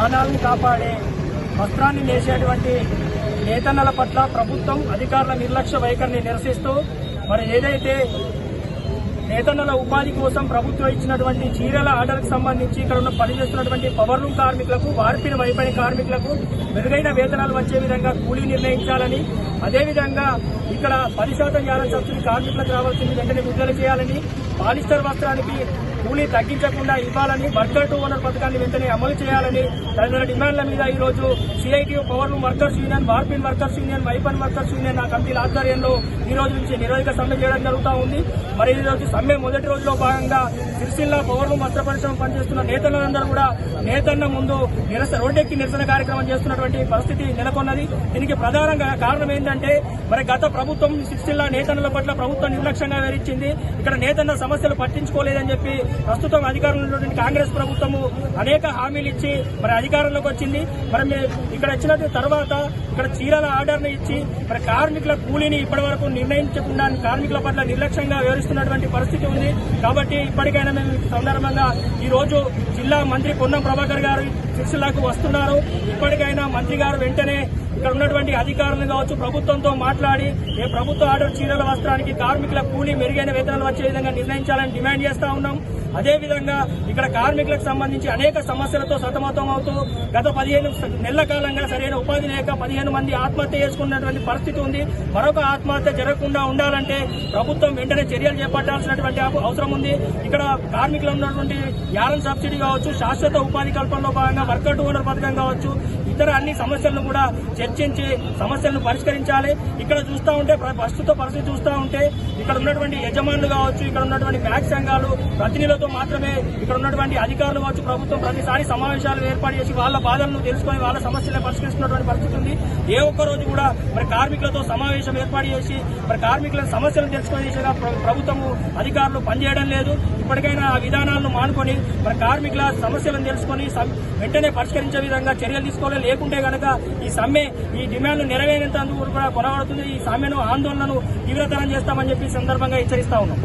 ప్రాణాలను కాపాడే వస్త్రాన్ని నేసేటువంటి నేతన్నల పట్ల ప్రభుత్వం అధికారుల నిర్లక్ష్య వైఖరిని నిరసిస్తూ మరి ఏదైతే నేతన్నల ఉపాధి కోసం ప్రభుత్వం ఇచ్చినటువంటి చీరల ఆర్డర్కు సంబంధించి ఇక్కడ ఉన్న పనిచేస్తున్నటువంటి పవర్ రూమ్ కార్మికులకు వార్పిన వైపరి కార్మికులకు మెరుగైన వేతనాలు వచ్చే విధంగా కూలీ నిర్ణయించాలని అదేవిధంగా ఇక్కడ పది శాతం యాభై సబ్సిడీ కార్మికులకు రావాల్సింది వెంటనే విడుదల చేయాలని పాలిస్టర్ వస్త్రానికి కూలీ తగ్గించకుండా ఇవ్వాలని వర్కర్ టు ఓనర్ పథకాన్ని వెంటనే అమలు చేయాలని తదితర డిమాండ్ల మీద ఈ రోజు సిఐటియు పవర్ వర్కర్స్ యూనియన్ వార్పిన్ వర్కర్స్ యూనియన్ వైపన్ వర్కర్స్ యూనియన్ ఆ కమిటీల ఆధ్వర్యంలో ఈ రోజు నుంచి నిరోధక సమ్మె చేయడం జరుగుతూ ఉంది. మరి ఈ రోజు సమ్మె మొదటి రోజులో భాగంగా సిరిసిల్ల పవర్ రూమ్ వస్త్ర పరిశ్రమ పనిచేస్తున్న నేతలందరూ కూడా నేతన్న ముందు నిరసన రోడ్డెక్కి నిరసన కార్యక్రమం చేస్తున్నటువంటి పరిస్థితి నెలకొన్నది. దీనికి ప్రధానంగా కారణం ఏంటంటే మరి గత ప్రభుత్వం సిరిసిల్ల నేతన్నల పట్ల ప్రభుత్వం నిర్లక్ష్యంగా వివరించింది ఇక్కడ నేతన్న సమస్యలు పట్టించుకోలేదని చెప్పి ప్రస్తుతం అధికారంలో ఉన్నటువంటి కాంగ్రెస్ ప్రభుత్వము అనేక హామీలు ఇచ్చి మరి అధికారంలోకి వచ్చింది. మరి ఇక్కడ వచ్చిన తర్వాత ఇక్కడ చీరల ఆర్డర్ని ఇచ్చి మరి కార్మికుల కూలీని ఇప్పటి వరకు నిర్ణయించకుండా కార్మికుల పట్ల నిర్లక్ష్యంగా వివరిస్తున్నటువంటి పరిస్థితి ఉంది. కాబట్టి ఇప్పటికైనా మేము సందర్భంగా ఈ రోజు జిల్లా మంత్రి పొన్నం ప్రభాకర్ గారు సిరిసిల్లాకు వస్తున్నారు. ఇప్పటికైనా మంత్రి గారు వెంటనే ఇక్కడ ఉన్నటువంటి అధికారులు కావచ్చు ప్రభుత్వంతో మాట్లాడి ఏ ప్రభుత్వ ఆర్డర్ చీరల వస్త్రానికి కార్మికుల కూలీ మెరుగైన వేతనాలు వచ్చే విధంగా నిర్ణయించాలని డిమాండ్ చేస్తా ఉన్నాం. అదేవిధంగా ఇక్కడ కార్మికులకు సంబంధించి అనేక సమస్యలతో సతమతం అవుతూ గత పదిహేను నెలల కాలంగా సరైన ఉపాధి లేక పదిహేను మంది ఆత్మహత్య చేసుకున్నటువంటి పరిస్థితి ఉంది. మరొక ఆత్మహత్య జరగకుండా ఉండాలంటే ప్రభుత్వం వెంటనే చర్యలు చేపట్టాల్సినటువంటి అవసరం ఉంది. ఇక్కడ కార్మికులు ఉన్నటువంటి యారం సబ్సిడీ కావచ్చు శాశ్వత ఉపాధి కల్పనలో భాగంగా వర్కర్ టు ఓనర్ పథకం కావచ్చు ఇతర అన్ని సమస్యలను కూడా చర్చించి సమస్యలను పరిష్కరించాలి. ఇక్కడ చూస్తూ ఉంటే ప్రస్తుత పరిస్థితి చూస్తూ ఉంటే ఇక్కడ ఉన్నటువంటి యజమానులు కావచ్చు ఇక్కడ ఉన్నటువంటి బ్యాంక్ సంఘాలు ప్రతినిధులతో మాత్రమే ఇక్కడ ఉన్నటువంటి అధికారులు కావచ్చు ప్రభుత్వం ప్రతిసారి సమావేశాలు ఏర్పాటు చేసి వాళ్ళ బాధలను తెలుసుకొని వాళ్ళ సమస్యలను పరిష్కరిస్తున్నటువంటి పరిస్థితి ఉంది. ఏ ఒక్క రోజు కూడా మరి కార్మికులతో సమావేశం ఏర్పాటు చేసి మరి కార్మికుల సమస్యలను తెలుసుకునే దిశగా ప్రభుత్వము అధికారులు పనిచేయడం లేదు. ఇప్పటికైనా ఆ విధానాలను మానుకొని మరి కార్మికుల సమస్యలను తెలుసుకొని వెంటనే పరిష్కరించే విధంగా చర్యలు తీసుకోవాలి. లేకుంటే గనక ఈ సమ్మె ఈ డిమాండ్లు నెరవేరేంత కూడా కొనబడుతుంది. ఈ సమ్మెను ఆందోళనను తీవ్రతరం చేస్తామని చెప్పి సందర్భంగా హెచ్చరిస్తా ఉన్నాం.